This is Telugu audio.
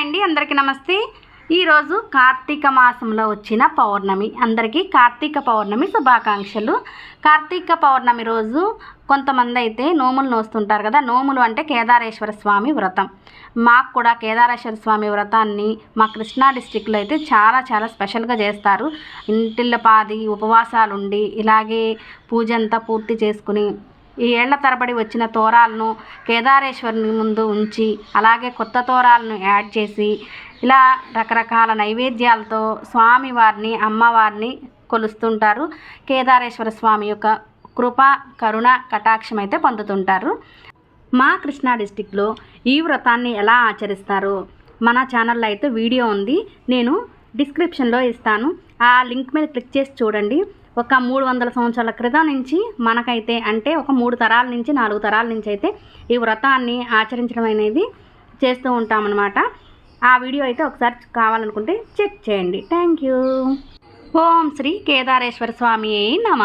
హాయ్ అండి అందరికీ నమస్తే. ఈరోజు కార్తీక మాసంలో వచ్చిన పౌర్ణమి. అందరికీ కార్తీక పౌర్ణమి శుభాకాంక్షలు. కార్తీక పౌర్ణమి రోజు కొంతమంది అయితే నోములు నోస్తుంటారు కదా. నోములు అంటే కేదారేశ్వర స్వామి వ్రతం. మాకు కూడా కేదారేశ్వర స్వామి వ్రతాన్ని మా కృష్ణా డిస్టిక్లో అయితే చాలా చాలా స్పెషల్గా చేస్తారు. ఇంటిల్లపాది ఉపవాసాలు ఉండి ఇలాగే పూజ అంతా పూర్తి చేసుకుని ఈ ఏళ్ళ తరబడి వచ్చిన తోరాలను కేదారేశ్వరుని ముందు ఉంచి అలాగే కొత్త తోరాలను యాడ్ చేసి ఇలా రకరకాల నైవేద్యాలతో స్వామివారిని అమ్మవారిని కొలుస్తుంటారు. కేదారేశ్వర స్వామి యొక్క కృప కరుణ కటాక్షం అయితే పొందుతుంటారు. మా కృష్ణా డిస్టిక్లో ఈ వ్రతాన్ని ఎలా ఆచరిస్తారు మన ఛానల్లో అయితే వీడియో ఉంది. నేను డిస్క్రిప్షన్లో ఇస్తాను. ఆ లింక్ మీద క్లిక్ చేసి చూడండి. ఒక మూడు వందల సంవత్సరాల క్రితం నుంచి మనకైతే అంటే ఒక మూడు తరాల నుంచి నాలుగు తరాల నుంచి అయితే ఈ వ్రతాన్ని ఆచరించడం అనేది చేస్తూ ఉంటామన్నమాట. ఆ వీడియో అయితే ఒకసారి కావాలనుకుంటే చెక్ చేయండి. Thank you. ఓం శ్రీ కేదారేశ్వర స్వామి నమ.